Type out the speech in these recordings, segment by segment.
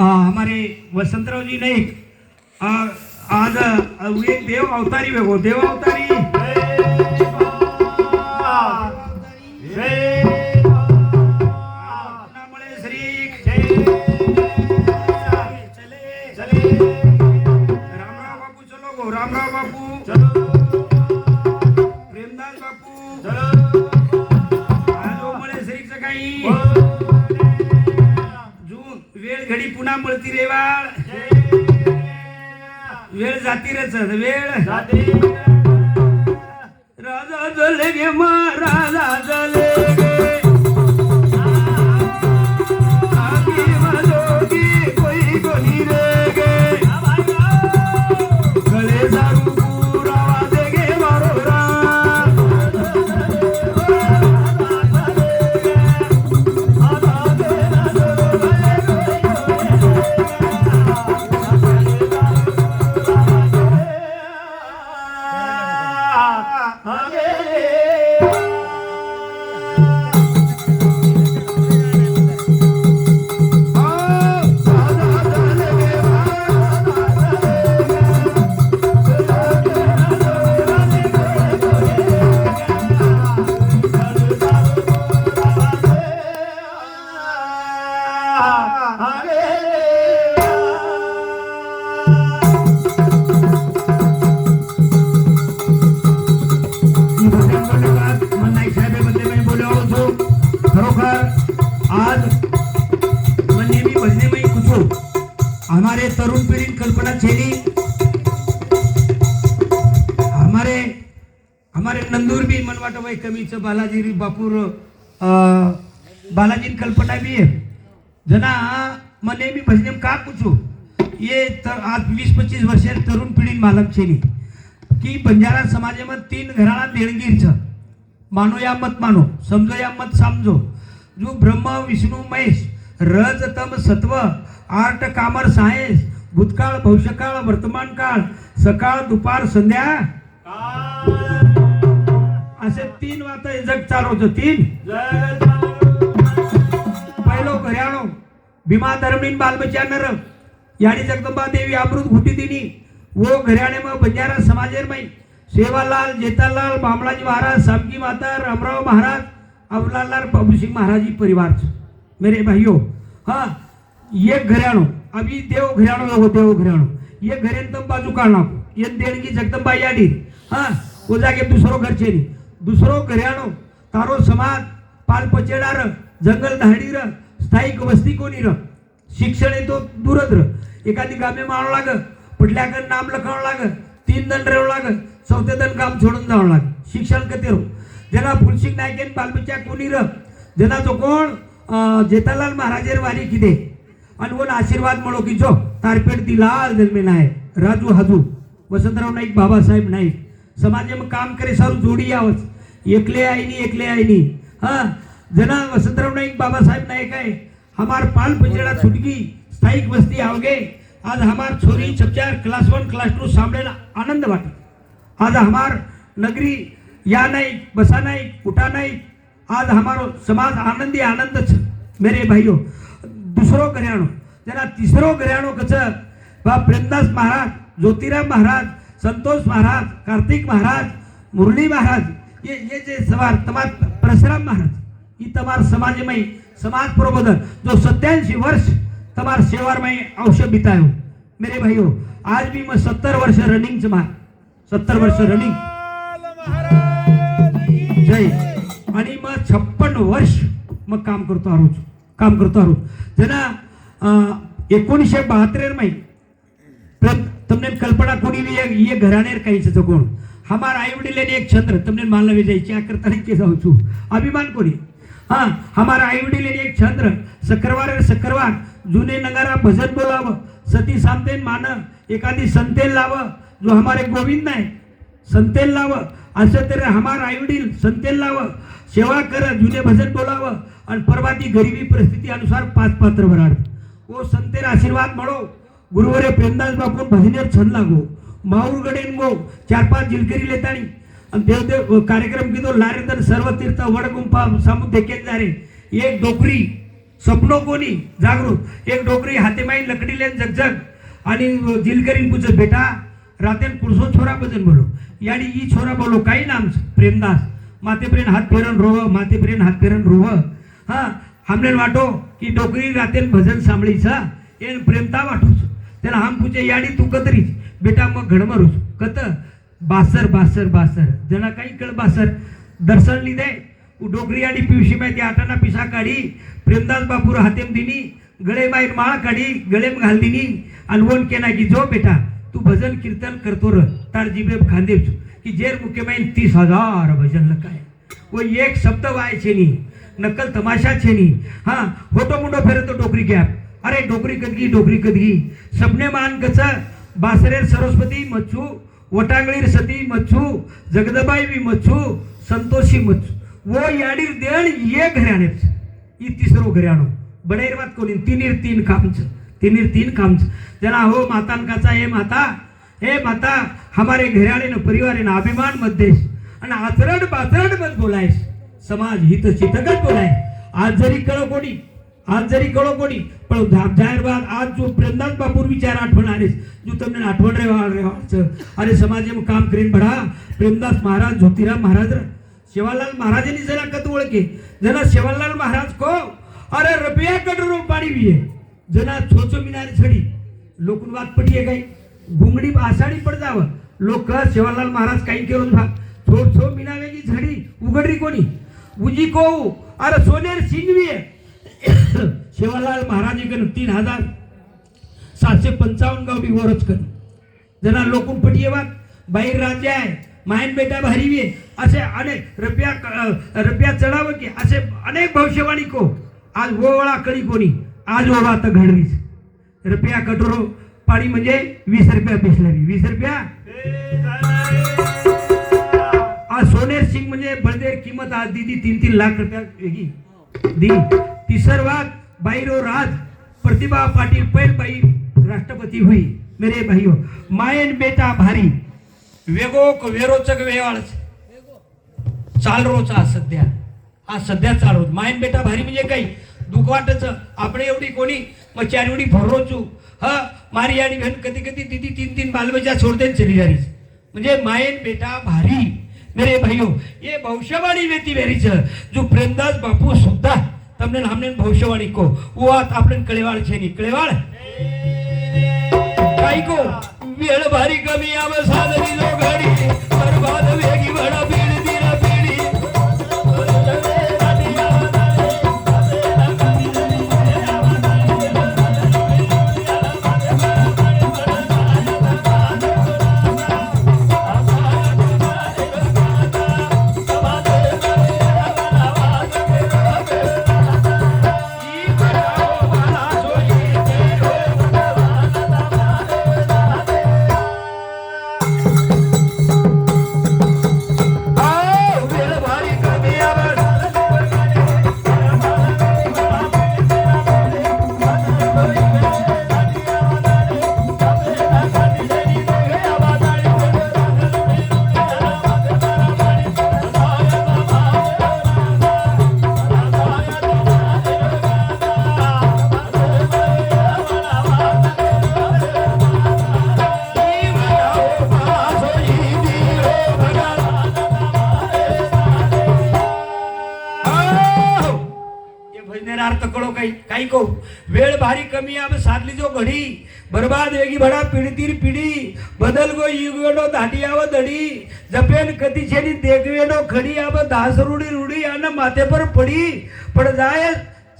आ, हमारे वसंतराव जी ने आज देव अवतारी वेगो देव अवतारी वेळ घडी रे मळती वेळ जाती रच वेळ. राजा जले गे महाराजा जले गे. कवीचं बालाजी बापूर बालाजी कल्पना भी है जना मने मी भजने का पूछू? ये तर आज वीस पच्चीस वर्ष तरुण पिढी मालम छेली की बंजारा समाजामध्ये तीन घराणा देणगीरचं. मानो या मत मानो समजो या मत समजो. जो ब्रह्म विष्णू महेश रज तम सत्व आर्ट कामर सायन्स भूतकाळ भविष्यकाळ वर्तमान काळ सकाळ दुपार संध्या. तीन वाता जग चालवतो तीन? पहिलो घर्याणो भीमा धर्मीन बालबच्या नर यानी जगदंबा देवी अमृत घुटी दिनी. वो घर्याणे मग बंजारा समाजेर मई. सेवालाल जेतालाल बामलाजी महाराज सामकी माता रामराव महाराज अवलालाल बाबू महाराज जी परिवार. मेरे भाइयों हाँ ये घराणो अभी देव घराणो हो देव घराणो ये घरे तम बाजू काढना ये देणगी जगदंबा याडी हाँ वो जागे दुसरो दुसरो घराणो तारो समाज पाल पचेडार जंगल धाडी र स्थायिक वस्ती कोणी र शिक्षण येतो तो दूरच एखादी गामे माळो लाग पटल्याकडे नाम लखावं लाग तीन दण रेव लाग चौथे दण काम सोडून जावं लाग. शिक्षण कते रो जेना फुलशिक नायकेन बालबच्चा कोणी र जेना जो कोण? जेतालाल महाराजेर वारी किदे? आणि कोण आशीर्वाद म्हणो की जो तारपेट दिला जन्मे नाय राजू हाजू. वसंतराव नाईक बाबासाहेब नाईक. समाजामध्ये काम करे सारू जोडी यावंच. एकले आईनी एकले आईनी हा जना वसंतराव नाईक बाबासाहेब नाईक आहे. हमार पाल पिंजरा छुटकी स्थायिक वस्ती आवगे. आज हमार छोरी छपचार क्लास वन क्लास टू सांभाळायला आनंद वाटे आज हमार नगरी या नाही बसा नाही उठा नाही आज हमारो समाज आनंदी आनंद मेरे भाइयों दुसरो घराणो. जना तिसरो घराणो कसं? बा प्रेमदास महाराज ज्योतिराम महाराज संतोष महाराज कार्तिक महाराज मुरली महाराज ये ये जे सवार तमार परशुराम महाराज ही तमार समाजमय समाज प्रबोधन जो सत्याऐंशी वर्ष तमार सेवारमय अवश्य बितायो. मेरे भाइयों आज भी मैं सत्तर वर्ष रनिंग मा सत्तर वर्ष रनिंग जय. आणि मग छप्पन वर्ष मग काम करतो आहोत काम करतो आहोत त्यांना एकोणीसशे बहात्तर माही તમને કલ્પના કોની એ એ ઘરાણે કહી છે તો કોણ हमार आई वडील एक चंद्र તમને માનવી જાય છે આ કરતા કે જાઉં છું અભિમાન કોની હા हमारा आई वडील एक चंद्र शुक्रवार शुक्रवार जुने नगारा भजन बोलाव सती सामतेन मान एखादी संतेन लाव जो हमारे गोविंद आहे संतेन लाव असं तर हमार आई वडील संतेन लाव सेवा कर जुने भजन बोलाव आणि परवा ती गरिबी परिस्थिती अनुसार पाच पात्र भराड ओ संतेर आशीर्वाद म्हणो गुरुवरे प्रेमदास बापून भजनेर छन लागो. माऊर गो चार पाच जिलकरी लेताणी आणि देवदेव कार्यक्रम किदो लारेंदर सर्व तीर्थ वडगुंपा जा रे एक डोकरी स्वप्न कोणी? जागृत. एक डोकरी हातेमाई लकडी लेन जगजग. आणि जिलकरीन पुछ बेटा. रातेन पुरसो छोरा भजन बोलो. यानी ई छोरा बोलो काही नाम प्रेमदास. माते प्रेम हात फेरन रोह माते प्रेम हात फेरन रोह. हा हमले वाटो की डोकरी रातेन भजन सांभळीचा सा, एन प्रेमता वाटो त्याला हाम पूछे याडी तू कतरीच बेटा मग घड कत? बासर बासर बासर. जणा काही कळ बासर. दर्शन लिदे डोगरी आणि पिवशी माहिती आटाना पिसा काढी. प्रेमदास बापूर हातेम दिनी. गळे बाहेर माळ काढी. गळेम घाल दिनी. अनवण केना की जो बेटा तू भजन कीर्तन करतो र. तार जिबेब खांदेच की जेर मुकेमाईन तीस हजार भजन काय व एक शब्द वाय छेनी नक्कल तमाशा छेनी हां होटो मुंडो फेरतो डोकरी गॅप अरे डोकरी कदगी डोकरी कदगी. सबने मान कच बासरेर सरस्वती मच्छू वटांगळीर सती मच्छू जगदबाई बी मच्छू संतोषी मच्छू वो याडीर देण ये घराणे ई तिसरो घराणो. बडेर वात कोणी? तिनीर तीन कामच. तिनीर तीन कामच. जना हो मातांकाचा हे माता. हे माता हमारे घराणे न परिवारे न अभिमान मत देश आणि आचरण बाचरण मत बोलायस. समाज हित चितकच बोलाय आज जरी कळ कोणी આજ જરી કળો કોડી પણ જાહેર બાદ આજ જો પ્રેમદાસ બાપુર વિચાર આઠવણ આવીશ જો તમને આઠવણ રહેવા રહેવા છે અને સમાજ એમ કામ કરીને ભણા પ્રેમદાસ મહારાજ જ્યોતિરામ મહારાજ સેવાલાલ મહારાજની જરા કત ઓળખે જરા સેવાલાલ મહારાજ કહો અરે રૂપિયા કટરો પાડી બીએ જના છોચો મિનારી છડી લોકની વાત પડીએ ગઈ ઘુંગડી આસાડી પડદાવ લોક સેવાલાલ મહારાજ કાઈ કેવું ભા થોડ છો મિનાવેગી છડી ઉગડરી કોની ઉજી કહું અરે સોનેર સિંગવીએ सेवालाल महाराज तीन हजार सातशे पंचावन्न गाव बी वरच कर. जना लोकून पटी येवा बाहेर राज्य आहे मायन बेटा भारी आहे. असे अनेक रप्या रप्या चढावं की असे अनेक भविष्यवाणी को. आज हो ओवळा कळी कोणी आज हो ओवा तर घडवीस रुपया कटोरो पाणी म्हणजे वीस रुपया बिसलरी वीस रुपया? आज सोनेर सिंग म्हणजे बळदेर किंमत आज दिदी तीन तीन लाख रुपया वेगी दी. तिसर वाघ बाईरो राज प्रतिभा पाटील पैल बाई राष्ट्रपती होई. मेरे भाईओ मायन बेटा भारी. वेगोक वेरोचक वेवाळच चालरोचा हा सध्या. हा सध्या चालरो मायन बेटा भारी म्हणजे काही? दुखवाटच आपण एवढी कोणी? मग एवढी भरोचो ह? मारी आणि घन कधी कधी दिदी तीन तीन बालबजा सोडते चली म्हणजे मायन बेटा भारी. मेरे भाईओ ये भविष्यवाणी व्यक्ती वेरीच. जो प्रेमदास बापू सुद्धा તમને હમને ભવિષ્યવાણી કહો. વાત આપણે કળેવાળ છે ની કળેવાળ? કાઈ કો વેળ ભારી ગમી આવે સાદરી લો ઘડી. બરબાદ વેગી વડા कमी आम साधली जो घडी बर्बाद वेगी भडा पिढीतील पिढी बदल गो युगवेडो धाटी आव दडी जपेन कतिशेनी देखवेडो खडी आव दास रुडी रुडी अन माथेपर पडी पड जाय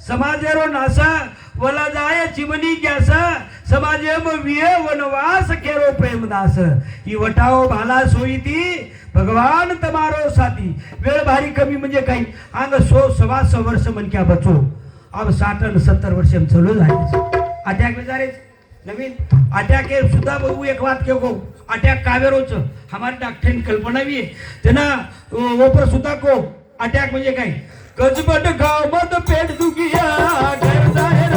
समाजेरो नासा वला जाय चिमनी ग्यासा समाजे विये वनवास केरो प्रेमदास ही वटाओ भाला सोई थी भगवान तमारो साथी. वेळ भारी कमी म्हणजे काही. अंग सो सवा सवर्ष मनक्या बचो. अब साठ आणि सत्तर वर्ष एम झाले अटॅक विचारेच नवीन अटॅक हे सुद्धा बघू एक वात केव को अटॅक कावेरोच हमारे डॉक्टर कल्पना भी आहे त्यांना ओपर सुद्धा को अटॅक म्हणजे काय? गजबट गाव मत पेट दुखिया घर जाहे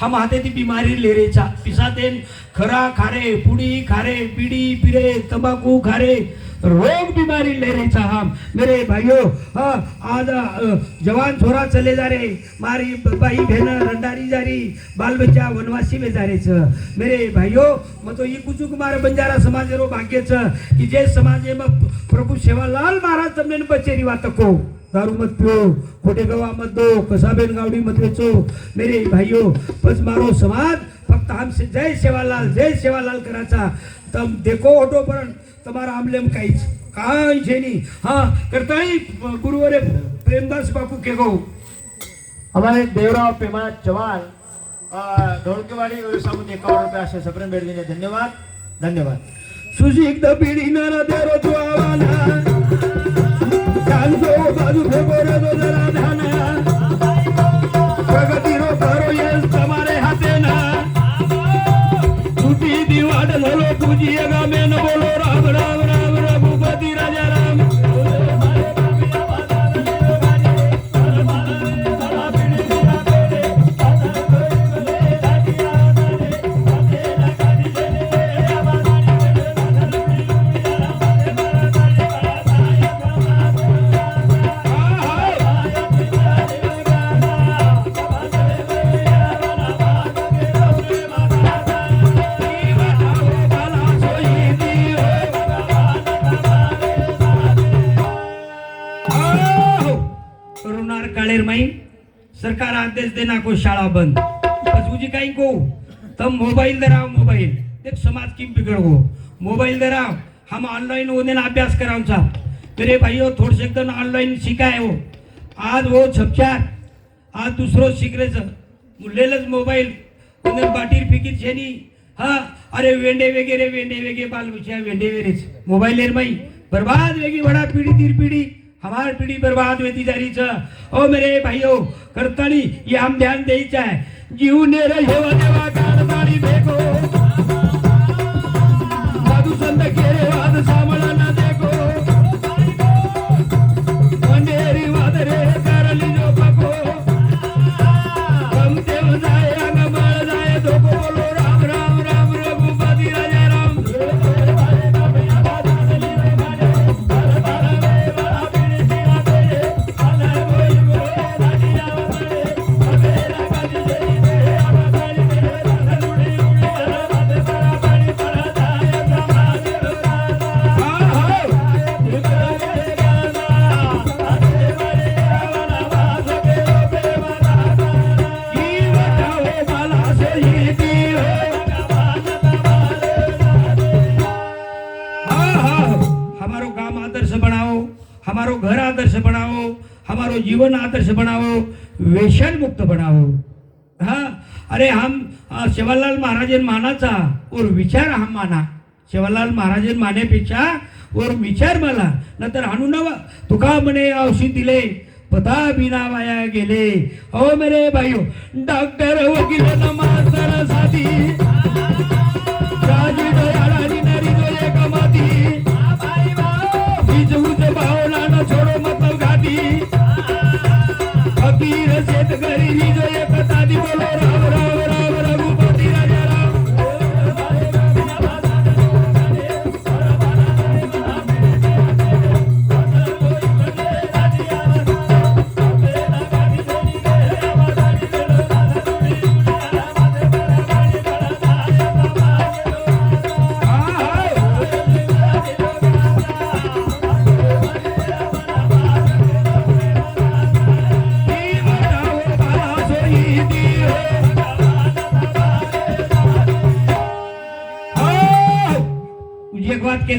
हम आते ती बिमारी लेरेचा पिसाते खरा खारे पुडी खारे पीडी पिरे तंबाखू खारे. रोग बीमारी लेरेचा हम. मेरे भाइयों आज जवान छोरा चले जा रहे मारी भाई बहन रंडारी जा रही बाल बच्चा वनवासी में जा रहे छ. मेरे भाइयों मैं तो ये कुछ कुमार बंजारा समाज रो भाग्य छ कि जे समाज में प्रभु सेवालाल महाराज तमने बचेरी वात को। दारू मत पियो खोटे गवा मत दो कसाबेन गावडी मत वेचो मेरे भाइयों बस मारो समाज फक्त हमसे जय सेवालाल जय सेवालाल कराचा तम देखो होटो पण તમારા આમલેમ કાંઈ કાંઈ છે નહીં હા કરતાઈ ગુરુવરે પ્રેમદાસ બાપુ કેગો हमारे देवराव पेमा चव्हाण अ, ढोळकेवाडी व्यवसायामध्ये एकावन्न रुपये असे सप्रेम भेट दिले धन्यवाद धन्यवाद सुशिक्त पिढी नर લો करुणार काळेर माई सरकार आदेश देना को शाळा बंद. बस उजी काही को तम मोबाइल दराव मोबाईल. देख समाज की बिगड़ गो मोबाइल दराव हम ऑनलाइन होने ना अभ्यास कराऊंचा मेरे भाइयों थोड़े से एकदम ऑनलाइन शिकाय हो आज वो छपचार आज दुसरो शिकरेच मुलेलच मोबाईल. बाटीर फिकीर शेनी हा अरे वेंडे वगैरे वेंडे वेगे बाल बच्चा वेंडे वेरेच मोबाइल लेर माई बर्बाद वेगी वडा पीढ़ी तीर पिढी हमार पीढ़ी बर्बाद वेती जा रही छ। ओ मेरे भाइयों करतानी ये हम ध्यान दे चाहे। जीव ने रहो हो, देवा काढतानी देखो अरे हम अ, महाराजन मानाचा और विचार हम माना. सेवालाल महाराजन मानेपेक्षा और विचार मला. नंतर हाणू नवा तुका म्हणे औषध दिले पता बिना वाया गेले. हो मेरे भाइयो डॉक्टर हो वकील न साधी. भावना न छोडो मत घाटी. फकीर शेतकरी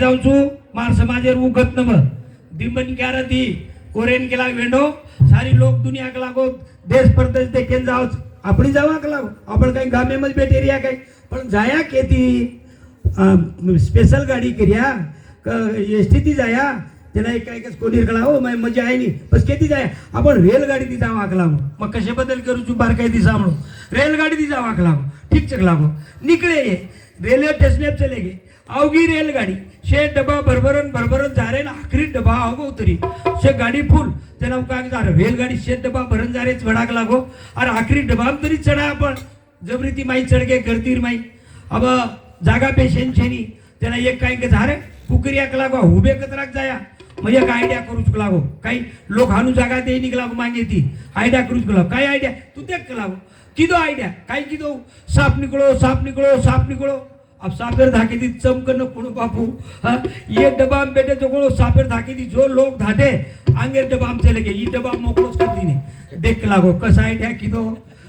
जाऊनसू मार समाजेर उगत नम. दिमन क्यार दी कोरेन केला वेंडो. सारी लोक दुनिया के लागो देश परदेश देखील जाओ. आपली जावा का लागो. आपण काही गामेमध्ये भेटेर एरिया काही. पण जाया केती स्पेशल गाडी करिया. एस टी ती जाया. त्याला एक काही कोणी कळा हो मजा आहे नी. बस किती जाय. आपण रेलगाडी ती जावं आकला मग कशा बदल करू बारकाई दिसा म्हणून? रेलगाडी ती जावं आकला ठीक चकला निकळे. रेल्वे स्टेशन चले गे. अवघी रेलगाडी. शे डबा भरभरण भरभरण झारे ना. आखरी डबा हो तरी शे गाडी फुल. त्याला काय झालं? रेलगाडी शे डबा भरण जारेच चढाक लागो. अरे आखरी डबा तरी चढा आपण. जबरी ती माई चढगे करतीर माई. अब जागा पेशेंट छेनी. त्याला एक काही के झारे कुकरियाक लागो हुबे कतराक जाया. मग एक आयडिया करूच लागो. काही लोक हानू जागा ते निघलागो मागे ती. आयडिया करूच लागो. काय आयडिया? तू ते लागो. किदो आयडिया? काय किदो? साप निकलो साप निकलो साप निकलो अब सापेर धाके दी चमकन कुण बापू ये डबाम बेटे जो को सापेर धाके दी जो लोग धाटे आंगे डबाम में चले गए ये डबाम मोकलोच कर दी देख लागो कसा आयडिया किदो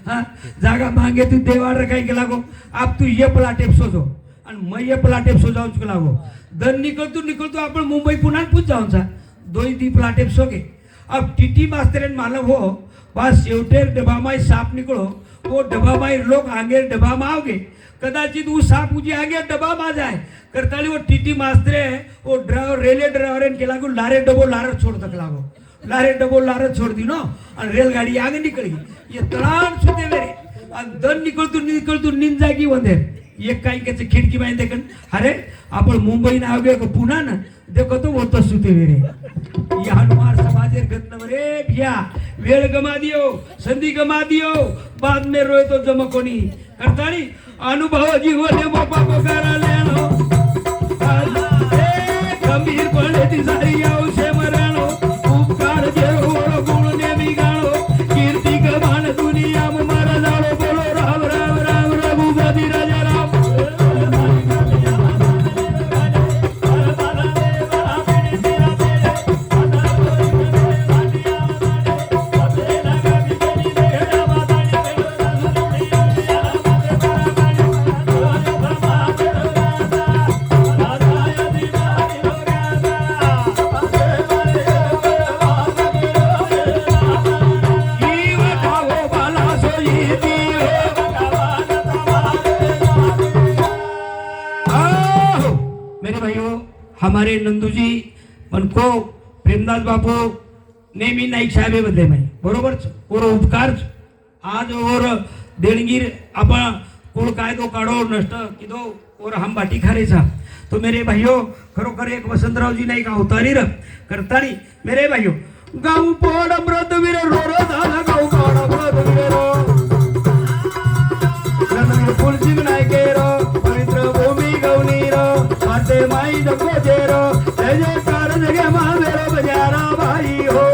हाँ? जागा मांगे तू देवार रखाई के लागो अब तू ये प्लाटेप सोचो आणि मग ये प्लाटेप सोजावूच के लागो। दर निकलतो निकलतो आपण मुंबई पुन्हा पूछ जाऊचा दोन ती प्लाटेप सोगे। अब टीटी मास्तर मालक हो वा शेवटेर डबा माय साप निकलो वो डबा माय लोग आगे डबा में आओगे कदाचित वो साप मुझे आगे डबा मा जाए करताली वो टीटी मास्त्रे वो ड्राइवर रेलवे ड्राइवर केला लागू लारे डबो लार छोड़ तक लागो. लारे डबो लार छोड़ दिनो. नो रेलगाड़ी आगे निकल ये तड़ान सुते मेरे. और दर निकलतो निकलतो निंद जागी वंदे एक काही त्याची खिडकी माहिती देखन अरे आपण मुंबई ना आगे का तो वो तो सुते मेरे या हनुमान समाजेर घटना रे भैया। वेळ गमा दियो संधी गमा दियो। बाद में रोए तो जम कोणी करताळी अनुभव जीवने मोपा पगारा लेनो। गंभीरपणे साहेब बदले माहिती बरोबरच? और उपकारच? आज और देणगीर आपण कोण काय तो काढो नष्ट किदो और हम बाटी खारेचा. तो मेरे भाइयों खरोखर एक वसंतराव जी नाही का अवतारी र. करतानी मेरे भाइयों गाऊ पोड व्रतवीर रोर झाला गाऊ पोड व्रतवीर रो रणवीर फुलजी फुलसिंग नायकेरो पवित्र भूमी गौनीरो माते माई जगो जगोजेरो जय जयकार जगे महावेरो बजारा भाई हो.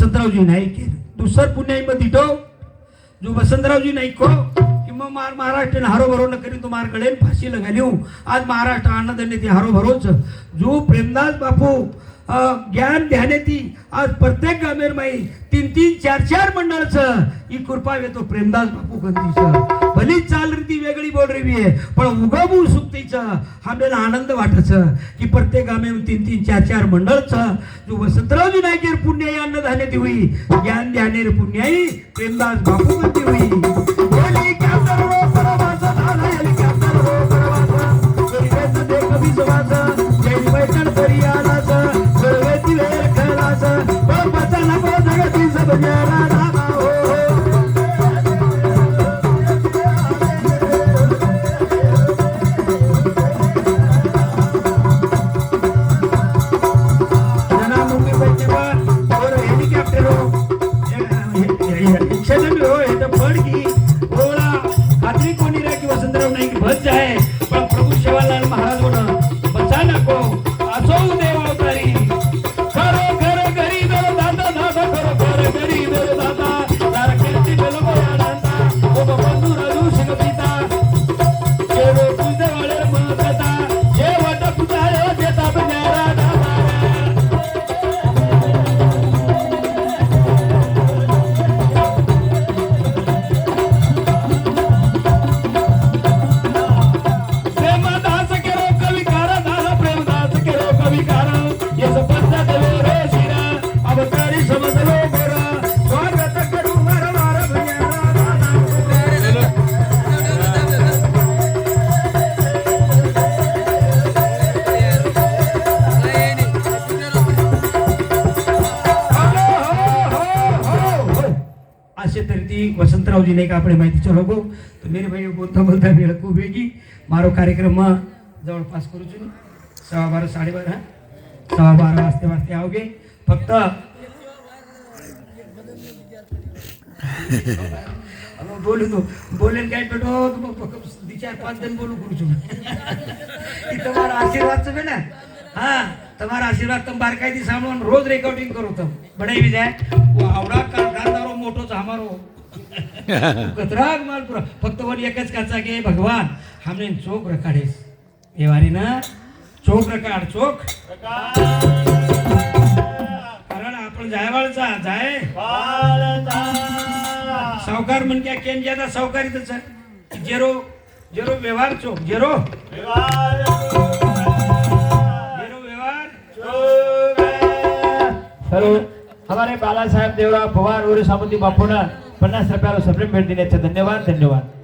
वसंतरावजी नाईक केलं दुसर पुण्याई तो जो वसंतरावजी नाईक हो, को मग मार महाराष्ट्र हारो भरो न करी तुम्हार कडेन फाशी लगाली आज महाराष्ट्र अन्नदाने ते हारो भरोच जो प्रेमदास बापू ज्ञान ध्यानेती आज प्रत्येक गामेर माई तीन तीन चार चार मंडळाचं ही कृपा येतो प्रेमदास बापू गंधीचं भली चाल रीती वेगळी बोल रही आहे पण उगमू सुक्तीचं आपल्याला आनंद वाटायचं की प्रत्येक गामे तीन तीन चार चार मंडळचं जो वसंतरावजी नायकेर पुण्याई अन्नधान्य देवी ज्ञान ध्यानेर पुण्याई प्रेमदास बापू गंधी होई. Yeah. કાઢી નાખી આપણે માહિતી, ચલો ગો તો મેરે ભાઈઓ બોલતા બોલતા મેળે ખૂબ ભેગી મારો કાર્યક્રમમાં જવળપાસ કરું છું. સવા બાર, સાડી બાર, હા. સવા બાર વાસ્તે વાસ્તે આવગે ફક્ત બોલું તો, બોલે કઈ બેઠો ચાર, પાંચ દિન બોલું કરું છું. એ તમારો આશીર્વાદ છે ને? હા, તમારા આશીર્વાદ તમે બારકાઈથી સાંભળો રોજ રેકોર્ડિંગ કરો તમે. બડાવી જાય. આવડા કારદારો મોટો છે, અમારો. कतराग मालपुरा फक्त वर एकच काचा के भगवान. हमने चोक रकाडेस हे वारी ना चोक रकाड चोक कारण आपण जायवाळचा जाय सावकार म्हण क्या केन ज्यादा सावकारी तच जेरो जेरो व्यवहार चोक जेरो. जेरो व्यवहार. हेलो हमारे बाला साहेब देवराव पवार और सामंती बापूंना पन्नास रुपयाला सप्लिमेंट देण्याचे धन्यवाद धन्यवाद.